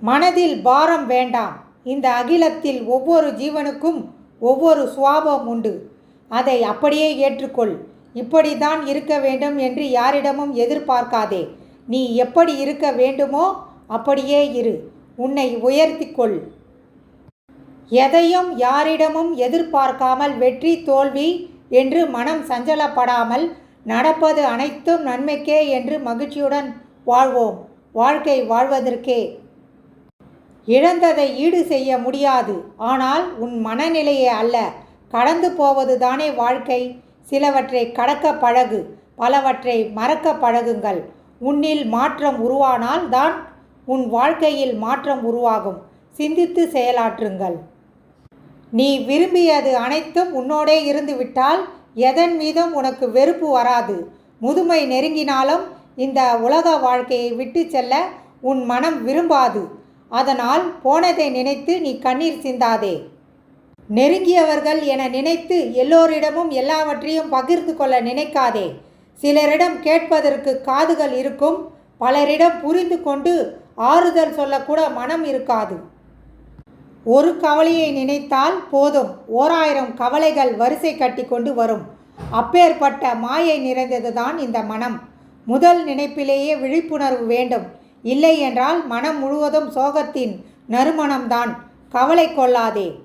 மனதில் பாரம் வேண்டாம். இந்த அகிலத்தில் ஒவ்வொரு ஜீவனுக்கும் ஒவ்வொரு சுவாபம் உண்டு. அதை அப்படியே ஏற்றுக்கொள். இப்படித்தான் இருக்க வேண்டும் என்று யாரிடமும் எதிர்பார்க்காதே. நீ எப்படி இருக்க வேண்டுமோ அப்படியே இரு. உன்னை உயர்த்திக்கொள். எதையும் யாரிடமும் எதிர்பார்க்காமல் வெற்றி தோல்வி என்று மனம் சஞ்சலப்படாமல் நடப்பது அனைத்தும் நன்மைக்கே என்று மகிழ்ச்சியுடன் வாழ்வோம். வாழ்க்கை வாழ்வதற்கே. இழந்ததை ஈடு செய்ய முடியாது. ஆனால் உன் மனநிலையே அல்ல. கடந்து போவதுதானே வாழ்க்கை. சிலவற்றை கடக்க பழகு பலவற்றை மறக்க பழகுங்கள். உன்னில் மாற்றம் உருவானால் தான் உன் வாழ்க்கையில் மாற்றம் உருவாகும். சிந்தித்து செயலாற்றுங்கள். நீ விரும்பியது அனைத்தும் உன்னோடே இருந்துவிட்டால் எதன் மீதும் உனக்கு வெறுப்பு வராது. முதுமை நெருங்கினாலும் இந்த உலக வாழ்க்கையை விட்டு செல்ல உன் மனம் விரும்பாது. அதனால் போனதை நினைத்து நீ கண்ணீர் சிந்தாதே. நெருங்கியவர்கள் என நினைத்து எல்லோரிடமும் எல்லாவற்றையும் பகிர்ந்து கொள்ள நினைக்காதே. சிலரிடம் கேட்பதற்கு காதுகள் இருக்கும் பலரிடம் புரிந்து கொண்டு ஆறுதல் சொல்லக்கூட மனம் இருக்காது. ஒரு கவலையை நினைத்தால் போதும். ஓராயிரம் கவலைகள் வரிசை கட்டி கொண்டு வரும். அப்பேற்பட்ட மாயை நிறைந்ததுதான் இந்த மனம். முதல் நினைப்பிலேயே விழிப்புணர்வு வேண்டும். இல்லை என்றால் மனம் முழுவதும் சோகத்தின் நறுமணம்தான். கவலை கொள்ளாதே.